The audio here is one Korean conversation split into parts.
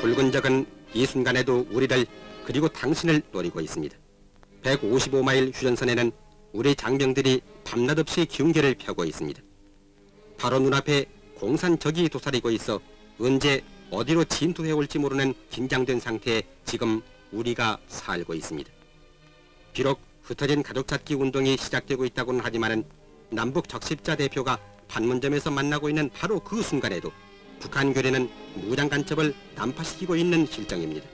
붉은 적은 이 순간에도 우리를 그리고 당신을 노리고 있습니다. 155마일 휴전선에는 우리 장병들이 밤낮 없이 기운계를 펴고 있습니다. 바로 눈앞에 공산 적이 도사리고 있어 언제 어디로 진투해 올지 모르는 긴장된 상태에 지금 우리가 살고 있습니다. 비록 흩어진 가족 찾기 운동이 시작되고 있다고는 하지만은 남북 적십자 대표가 판문점에서 만나고 있는 바로 그 순간에도 북한 교련은 무장 간첩을 난파시키고 있는 실정입니다.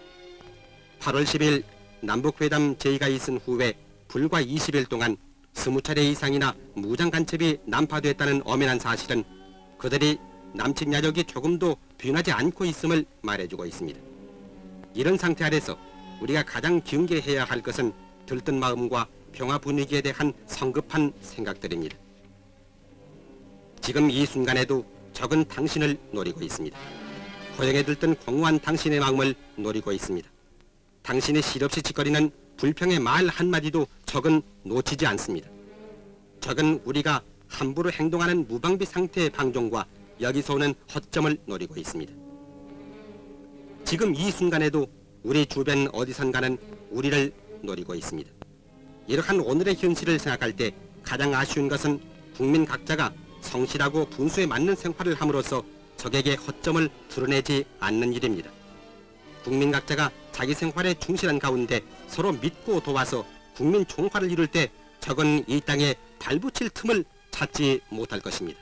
8월 10일 남북회담 제의가 있은 후에 불과 20일 동안 20차례 이상이나 무장 간첩이 난파됐다는 엄연한 사실은 그들이 남측 야적이 조금도 빈하지 않고 있음을 말해주고 있습니다. 이런 상태 아래서 우리가 가장 경계해야 할 것은 들뜬 마음과 평화 분위기에 대한 성급한 생각들입니다. 지금 이 순간에도 적은 당신을 노리고 있습니다. 호영에 들뜬 공허한 당신의 마음을 노리고 있습니다. 당신의 실없이 짓거리는 불평의 말 한마디도 적은 놓치지 않습니다. 적은 우리가 함부로 행동하는 무방비 상태의 방종과 여기서 오는 허점을 노리고 있습니다. 지금 이 순간에도 우리 주변 어디선가는 우리를 노리고 있습니다. 이러한 오늘의 현실을 생각할 때 가장 아쉬운 것은 국민 각자가 성실하고 분수에 맞는 생활을 함으로써 적에게 허점을 드러내지 않는 일입니다. 국민 각자가 자기 생활에 충실한 가운데 서로 믿고 도와서 국민 총화를 이룰 때 적은 이 땅에 발붙일 틈을 찾지 못할 것입니다.